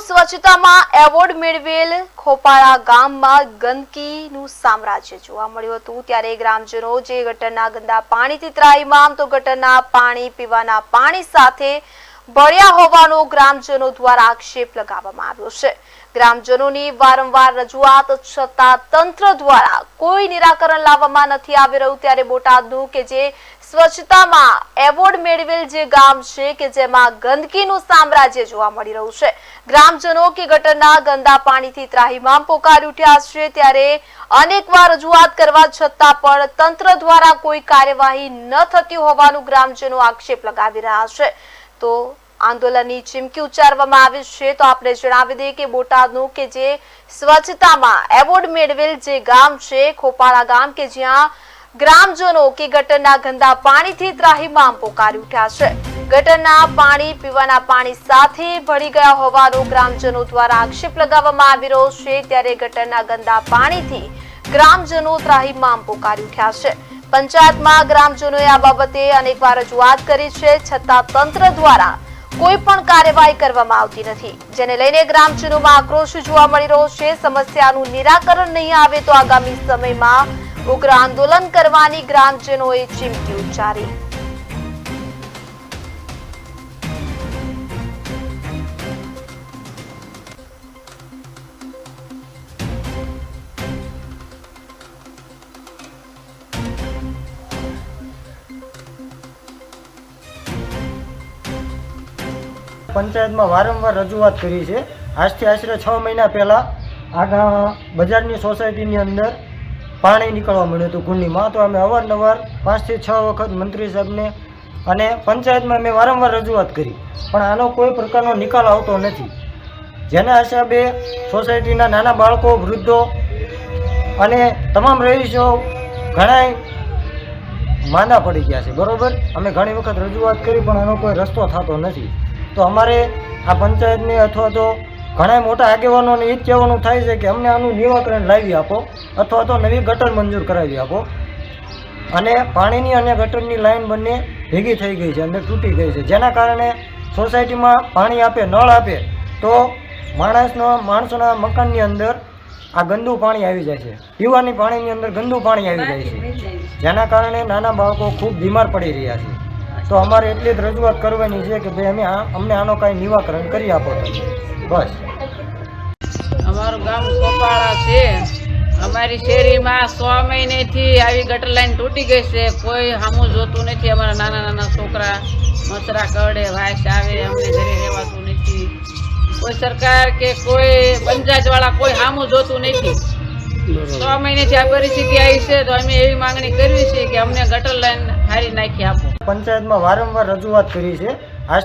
સ્વચ્છતામાં award મેળવેલ ખોપાળા ગામમાં ગંદકીનું સામ્રાજ્ય જોવા મળ્યું હતું. ત્યારે ગ્રામજનો જે ગટરના ગંદા પાણીથી ત્રાહીમામ, તો ગટરના પાણી પીવાના પાણી સાથે ભર્યા હોવાનો ગ્રામજનો દ્વારા આક્ષેપ લગાવવામાં આવ્યો છે. ગ્રામજનોની વારંવાર રજૂઆત છતાં તંત્ર દ્વારા કોઈ નિરાકરણ લાવવામાં નથી આવી રહ્યું. ત્યારે બોટાદનું કે જે સ્વચ્છતામાં એવોર્ડ મેળવેલ જે ગામ છે કે જેમાં ગંદકીનું સામ્રાજ્ય જોવા મળી રહ્યું છે. ગ્રામજનો કે ગટરના ગંદા પાણીથી ત્રાહીમામ પોકારી ઉઠ્યા છે. ત્યારે અનેકવાર રજૂઆત કરવા છતાં પણ તંત્ર દ્વારા કોઈ કાર્યવાહી ન થતી હોવાનું ગ્રામજનો આક્ષેપ લગાવી રહ્યા છે. તો આંદોલનની ચીમકી ઉચ્ચારવામાં આવી છે. તો આપણે જણાવી દઈએ કે બોટાદનું કે જે સ્વચ્છતામાં એવોર્ડ મેળવેલ જે ગામ છે, ખોપાળા ગામ, કે જ્યાં ગ્રામજનો કે ગટરના ગંદા પાણીથી ત્રાહીમામ પોકારી ઉઠ્યા છે. ગટરના પાણી પીવાના પાણી સાથે ભળી ગયા હોવાનો ગ્રામજનો દ્વારા આક્ષેપ લગાવવામાં આવી રહ્યો છે. ત્યારે ગટરના ગંદા પાણીથી ગ્રામજનો ત્રાહીમામ પોકારી ઉઠ્યા છે. પંચાયતમાં ગ્રામજનોએ આ બાબતે અનેકવાર રજૂઆત કરી છે. છતાં તંત્ર દ્વારા કોઈ પણ કાર્યવાહી કરવામાં આવતી નથી. જેને લઈને ગ્રામજનોમાં આક્રોશ જોવા મળી રહ્યો છે. સમસ્યાનું નિરાકરણ નહીં આવે તો આગામી સમયમાં ઉગ્ર આંદોલન કરવાની ગ્રામજનોએ ચીમકી ઉચ્ચારી. પંચાયતમાં વારંવાર રજૂઆત કરી છે. આજથી આશરે છ મહિના પહેલાં આ બજારની સોસાયટીની અંદર પાણી નીકળવા મળ્યું હતું કુંડીમાં તો અમે અવારનવાર પાંચથી છ વખત મંત્રી સાહેબને અને પંચાયતમાં મેં વારંવાર રજૂઆત કરી. પણ આનો કોઈ પ્રકારનો નિકાલ આવતો નથી. જેના હિસાબે સોસાયટીના નાના બાળકો, વૃદ્ધો અને તમામ રહીશો ઘણાય માંદા પડી ગયા છે. બરોબર? અમે ઘણી વખત રજૂઆત કરી, પણ આનો કોઈ રસ્તો થતો નથી. તો અમારે આ પંચાયતની અથવા તો ઘણા મોટા આગેવાનોને એ જ કહેવાનું થાય છે કે અમને આનું નિવાકરણ લાવી આપો અથવા તો નવી ગટર મંજૂર કરાવી આપો. અને પાણીની અને ગટરની લાઈન બંને ભેગી થઈ ગઈ છે અને તૂટી ગઈ છે. જેના કારણે સોસાયટીમાં પાણી આપે નળ આપે તો માણસનો માણસોના મકાનની અંદર આ ગંદુ પાણી આવી જાય છે. પીવાની પાણીની અંદર ગંદુ પાણી આવી જાય છે. જેના કારણે નાના બાળકો ખૂબ બીમાર પડી રહ્યા છે. તો અમારે એટલી જ રજૂઆત કરવાની છે કે ભાઈ અમે અમને આનો કાંઈ નિવાકરણ કરી આપો બસ. અમારું ગામ કોપાળા છે. અમારી શેરીમાં સો મહિનેથી આવી ગટર લાઈન તૂટી ગઈ છે. કોઈ સામું જોતું નથી. અમારા નાના નાના છોકરા મસરા કરડે વાસ આવે અમને ઘરે રહેવાતું નથી. કોઈ સરકાર કે કોઈ પંચાયતવાળા કોઈ સામું જોતું નથી. સો મહિનેથી આ પરિસ્થિતિ આવી છે. તો અમે એવી માંગણી કરવી છે કે અમને ગટર લાઈન હારી નાખી આપો. પંચાયતમાં વારંવાર રજૂઆત કરી છે. આજથી